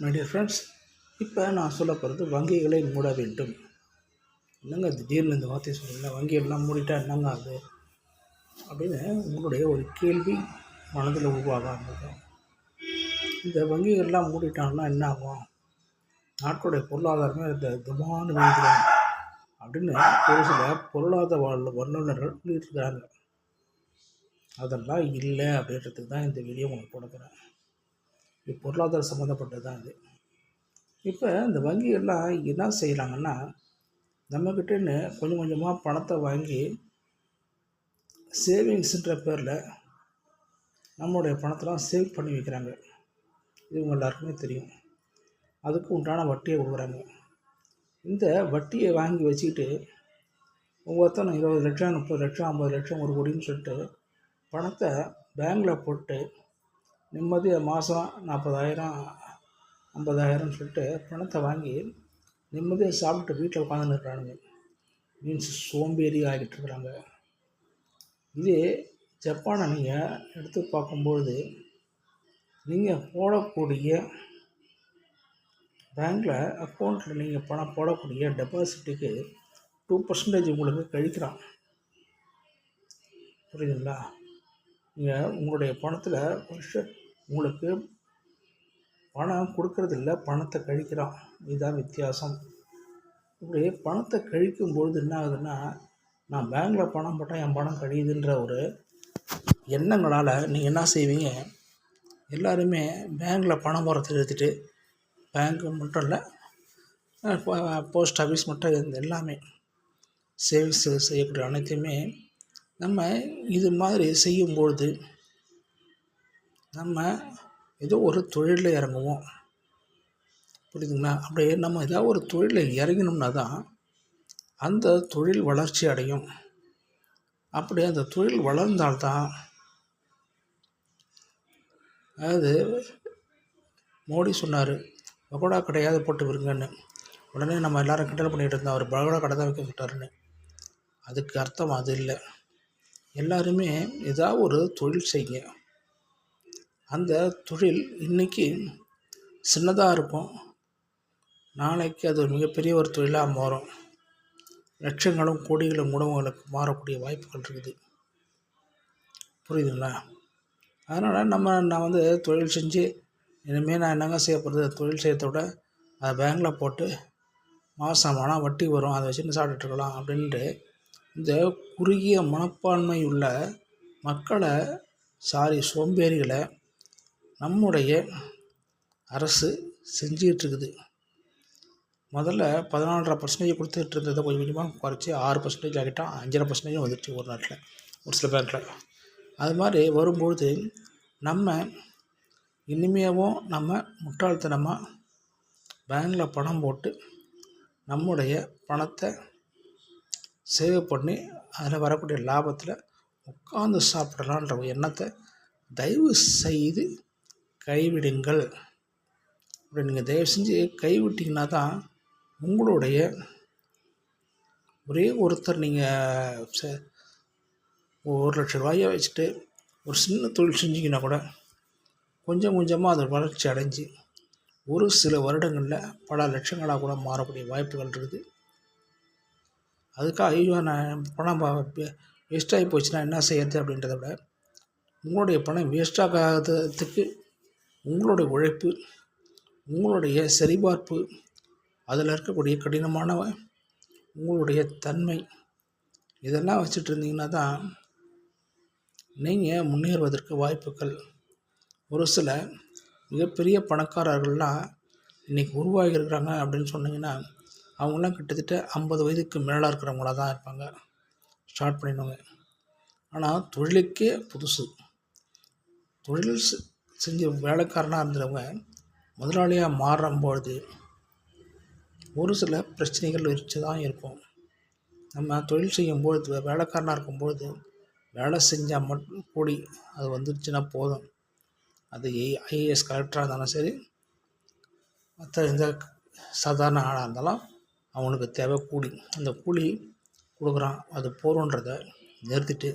My dear friends இப்போ நான் சொல்ல போகிறது வங்கிகளை மூட வேண்டும். என்னங்க திடீர்னு இந்த வார்த்தையை சொல்லுங்கள் வங்கியெல்லாம் மூடிட்டால் என்னங்க அது? அப்படின்னு உங்களுடைய ஒரு கேள்வி மனதில் உருவாக ஆரம்பிக்கும். இந்த வங்கிகள்லாம் மூடிட்டாங்கன்னா என்ன ஆகும்? நாட்டுடைய பொருளாதாரமே இந்த துமான்னு வீழ்கிறோம் அப்படின்னு ஒரு சில பொருளாதார வல்லுநர்கள் சொல்லிட்டு இருக்காங்க. அதெல்லாம் இல்லை அப்படின்றதுக்கு தான் இந்த வீடியோ உங்களுக்கு கொடுக்குறேன் பொருளாதார சம்மந்தப்பட்டது தான் இது. இப்போ இந்த வங்கிகள்லாம் என்ன செய்கிறாங்கன்னா நம்மக்கிட்டேன்னு கொஞ்சம் கொஞ்சமாக பணத்தை வாங்கி சேவிங்ஸுன்ற பேரில் நம்மளுடைய பணத்தெல்லாம் சேவ் பண்ணி வைக்கிறாங்க. இது உங்கள் எல்லாருக்குமே தெரியும். அதுக்கு உண்டான வட்டியை கொடுக்குறாங்க. இந்த வட்டியை வாங்கி வச்சுக்கிட்டு ஒவ்வொருத்தனும் இருபது லட்சம் முப்பது லட்சம் ஐம்பது லட்சம் ஒரு கோடின்னு சொல்லிட்டு பணத்தை பேங்கில் போட்டு நிம்மதியாக மாதம் நாற்பதாயிரம் ஐம்பதாயிரம்னு சொல்லிட்டு பணத்தை வாங்கி நிம்மதியாக சாப்பிட்டு வீட்டில் உட்காந்துன்னு இருக்கிறானுங்க மீன்ஸ் சோம்பேறி ஆகிட்டு இருக்கிறாங்க இதே ஜப்பானை நீங்கள் எடுத்து பார்க்கும்பொழுது நீங்கள் போடக்கூடிய பேங்க்கில் அக்கௌண்ட்டில் நீங்கள் பணம் போடக்கூடிய டெபாசிட்டுக்கு டூ பர்சன்டேஜ் உங்களுக்கு கழிக்கிறான். புரியுதுங்களா? நீங்கள் உங்களுடைய பணத்தில் உங்களுக்கு பணம் கொடுக்கறதில்ல பணத்தை கழிக்கிறான். இதுதான் வித்தியாசம். இப்படி பணத்தை கழிக்கும் பொழுது என்ன ஆகுதுன்னா நான் பேங்க்கில் பணம் போட்டால் என் பணம் கழியுதுன்ற ஒரு எண்ணங்களால் நீங்கள் என்ன செய்வீங்க? எல்லாருமே பேங்க்கில் பணம் போகிறத எடுத்துகிட்டு பேங்க்கு மட்டும் இல்லை போஸ்ட் ஆஃபீஸ் மட்டும் எல்லாமே சேவிங்ஸ் செய்யக்கூடிய அனைத்தையுமே நம்ம இது மாதிரி செய்யும்பொழுது நம்ம ஏதோ ஒரு தொழிலில் இறங்குவோம். புரியுதுங்களா? அப்படியே நம்ம ஏதாவது ஒரு தொழிலில் இறங்கினோம்னா தான் அந்த தொழில் வளர்ச்சி அடையும். அப்படி அந்த தொழில் வளர்ந்தால்தான் அதாவது மோடி சொன்னார் பகோடா கடையாவது போட்டு விருங்கன்னு உடனே நம்ம எல்லோரும் கிண்டல் பண்ணிகிட்டு இருந்தோம். அவர் பகோடா கடை தான் வைக்க சொல்லிட்டாருன்னு. அதுக்கு அர்த்தம் அது இல்லை. எல்லாருமே ஏதாவது ஒரு தொழில் செய்யுங்க. அந்த தொழில் இன்றைக்கி சின்னதாக இருக்கும். நாளைக்கு அது ஒரு மிகப்பெரிய ஒரு தொழிலாக மாறும். லட்சங்களும் கோடிகளும் உணவுகளுக்கு மாறக்கூடிய வாய்ப்புகள் இருக்குது. புரியுதுங்களா? அதனால் நம்ம நான் வந்து தொழில் செஞ்சு இனிமேல் நான் என்னங்க செய்ய போகிறது தொழில் செய்யறத விட அதை பேங்கில் போட்டு மாதம் ஆனால் வட்டி வரும். அதை வச்சுன்னு சாப்பிட்டுட்ருக்கலாம் அப்படின்ட்டு இந்த குறுகிய மனப்பான்மை உள்ள மக்களை சாரி சோம்பேறிகளை நம்முடைய அரசு செஞ்சிகிட்ருக்குது. முதல்ல பதினாலரை பர்சன்டேஜ் கொடுத்துட்டு இருந்ததை கொஞ்சம் கொஞ்சமாக குறைச்சி ஆறு பர்சன்டேஜ் ஆகிட்டால் அஞ்சரை பர்சன்டேஜும் வந்துடுச்சு ஒரு நாட்டில் ஒரு சில பேங்க்கில் அது மாதிரி வரும்பொழுது நம்ம இனிமேவும் நம்ம முட்டாள்தனமாக பேங்கில் பணம் போட்டு நம்முடைய பணத்தை சேவ் பண்ணி அதில் வரக்கூடிய லாபத்தில் உட்காந்து சாப்பிடலான்ற எண்ணத்தை தயவு செய்து கைவிடுங்கள். அப்படி நீங்கள் தயவு செஞ்சு கைவிட்டிங்கன்னா தான் உங்களுடைய ஒரே ஒருத்தர் நீங்கள் ச ஒரு லட்ச ரூபாயை வச்சுட்டு ஒரு சின்ன தொழில் செஞ்சிங்கன்னா கூட கொஞ்சம் கொஞ்சமாக அது வளர்ச்சி அடைஞ்சு ஒரு சில வருடங்களில் பல லட்சங்களாக கூட மாறக்கூடிய வாய்ப்புகள் இருக்குது. அதுக்காக ஐயோ நான் பணம் வேஸ்ட்டாகி போச்சுன்னா என்ன செய்யறது அப்படின்றத விட உங்களுடைய பணம் வேஸ்ட்டாகாததுக்கு உங்களுடைய உழைப்பு உங்களுடைய சரிபார்ப்பு அதில் இருக்கக்கூடிய கடினமான உங்களுடைய தன்மை இதெல்லாம் வச்சுட்டு இருந்தீங்கன்னா தான் நீங்கள் முன்னேறுவதற்கு வாய்ப்புகள். ஒரு சில மிகப்பெரிய பணக்காரர்கள்லாம் இன்றைக்கி உருவாகியிருக்கிறாங்க அப்படின்னு சொன்னீங்கன்னா அவங்களாம் கிட்டத்தட்ட ஐம்பது வயதுக்கு மேலாக இருக்கிறவங்களாக தான் இருப்பாங்க. ஸ்டார்ட் பண்ணிடுவாங்க. ஆனால் தொழிலுக்கே புதுசு. தொழில் செஞ்ச வேலைக்காரனாக இருந்தவங்க முதலாளியாக மாறும்பொழுது ஒரு சில பிரச்சனைகள் வச்சு தான் இருக்கும். நம்ம தொழில் செய்யும்பொழுது வேலைக்காரனாக இருக்கும்பொழுது வேலை செஞ்சால் மட்டும் கூடி அது வந்துருச்சுன்னா போதும். அது ஐஏஎஸ் கலெக்டராக இருந்தாலும் சரி. மற்ற எந்த சாதாரண ஆளாக இருந்தாலும் அவனுக்கு தேவை கூலி. அந்த கூலி கொடுக்குறான். அது போகிறோன்றத நிறுத்திட்டு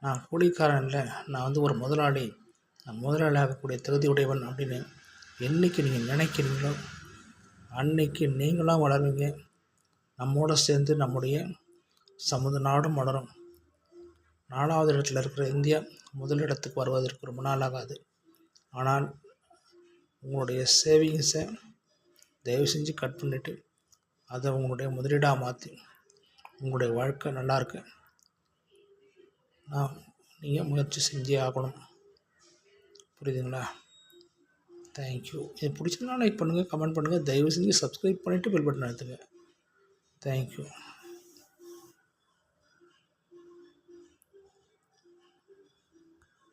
நான் கூலிக்காரன் இல்லை. நான் வந்து ஒரு முதலாளி. நான் முதலாளி ஆகக்கூடிய தகுதி உடையவன் அப்படின்னு என்றைக்கு நீங்கள் நினைக்கிறீங்களோ அன்னைக்கு நீங்களாக வளருவீங்க. நம்மோடு சேர்ந்து நம்முடைய சமுத நாடும் வளரும். நாலாவது இடத்துல இருக்கிற இந்தியா முதலிடத்துக்கு வருவதற்கு ரொம்ப நாள் ஆகாது ஆனால் உங்களுடைய சேவிங்ஸை தயவு செஞ்சு கட் பண்ணிவிட்டு அதை உங்களுடைய முதலீடாக மாற்றி உங்களுடைய வாழ்க்கை நல்லாயிருக்கு நான் நீங்கள் முயற்சி செஞ்சே ஆகணும். புரியுதுங்களா? தேங்க்யூ இது பிடிச்சதுனால லைக் பண்ணுங்கள் கமெண்ட் பண்ணுங்கள் தயவு செஞ்சு சப்ஸ்கிரைப் பண்ணிவிட்டு பெல் பட்டன் அழுத்துங்க. தேங்க்யூ